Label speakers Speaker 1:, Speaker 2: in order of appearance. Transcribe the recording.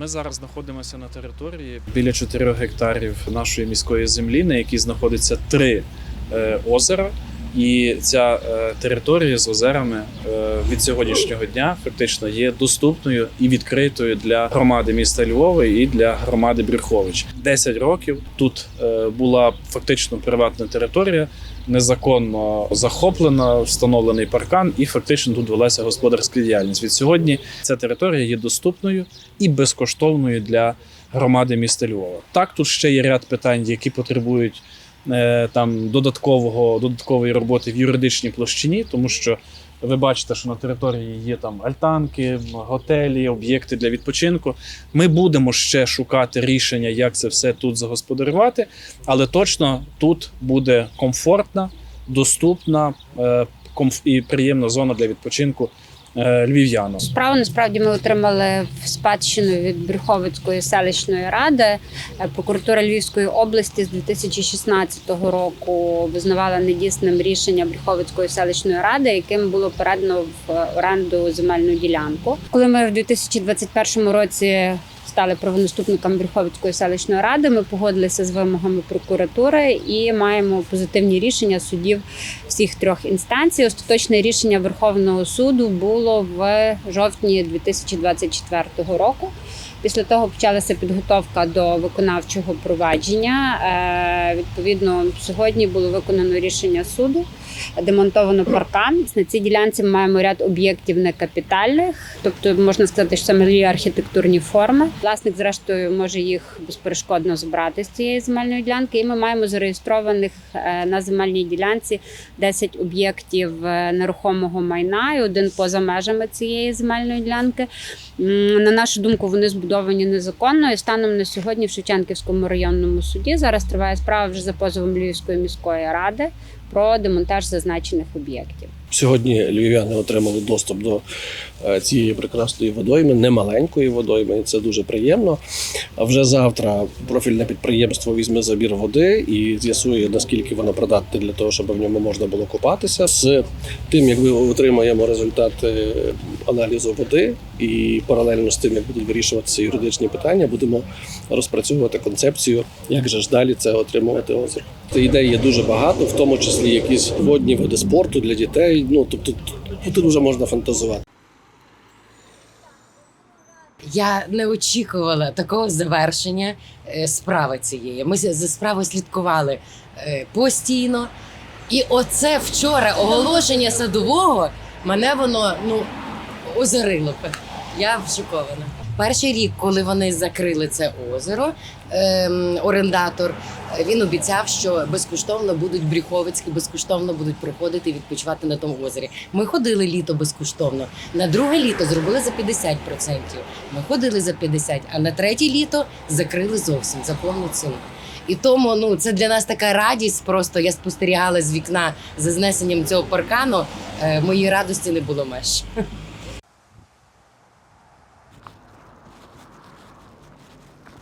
Speaker 1: Ми зараз знаходимося на території біля 4 гектарів нашої міської землі, на якій знаходиться три е, озера. І ця е, територія з озерами е, від сьогоднішнього дня фактично є доступною і відкритою для громади міста Львова і для громади Брюхович. 10 років тут е, була фактично приватна територія, незаконно захоплена, встановлений паркан, і фактично тут велася господарська діяльність. Від сьогодні ця територія є доступною і безкоштовною для громади міста Львова. Так, тут ще є ряд питань, які потребують там додаткового додаткової роботи в юридичній площині, тому що ви бачите, що на території є там альтанки, готелі, об'єкти для відпочинку. Ми будемо ще шукати рішення, як це все тут загосподарювати, але точно тут буде комфортна, доступна е, комф- і приємна зона для відпочинку е, львів'янам.
Speaker 2: Справу насправді ми отримали в спадщину від Брюховицької селищної ради. Е, Прокуратура Львівської області з 2016 року визнавала недійсним рішення Брюховицької селищної ради, яким було передано в оренду земельну ділянку. Коли ми в 2021 році стали правонаступниками Брюховицької селищної ради, ми погодилися з вимогами прокуратури і маємо позитивні рішення судів всіх трьох інстанцій. Остаточне рішення Верховного суду було в жовтні 2024 року. Після того почалася підготовка до виконавчого провадження. Е, Відповідно, сьогодні було виконано рішення суду, демонтовано паркан. На цій ділянці ми маємо ряд об'єктів некапітальних, тобто можна сказати, що це малі архітектурні форми. Власник, зрештою, може їх безперешкодно забрати з цієї земельної ділянки. І ми маємо зареєстрованих е, на земельній ділянці 10 об'єктів е, нерухомого майна і один поза межами цієї земельної ділянки. На нашу думку, вони збудовані незаконно. І станом на сьогодні в Шевченківському районному суді зараз триває справа вже за позовом Львівської міської ради про демонтаж зазначених об'єктів.
Speaker 3: Сьогодні львів'яни отримали доступ до е, цієї прекрасної водойми, немаленької водойми, це дуже приємно. А вже завтра профільне підприємство візьме забір води і з'ясує, наскільки воно придатне для того, щоб в ньому можна було купатися. З тим, як ми отримаємо результати аналізу води, і паралельно з тим, як будуть вирішуватися юридичні питання, будемо розпрацьовувати концепцію, як же ж далі це отримувати озеро. Ідей є дуже багато, в тому числі якісь водні види спорту для дітей. Ну тобто тут- тут вже можна фантазувати.
Speaker 4: Я не очікувала такого завершення е, справи цієї. Ми за справою слідкували е, постійно. І оце вчора оголошення садового мене воно ну озарило. Я шокована. Перший рік, коли вони закрили це озеро, ем, орендатор він обіцяв, що безкоштовно будуть брюховицькі, безкоштовно будуть приходити і відпочивати на тому озері. Ми ходили літо безкоштовно. На друге літо зробили за 50%. Ми ходили за 50%, а на третє літо закрили зовсім за повну ціну. І тому ну це для нас така радість. Просто я спостерігала з вікна за знесенням цього паркану. Е, моїй радості не було меж.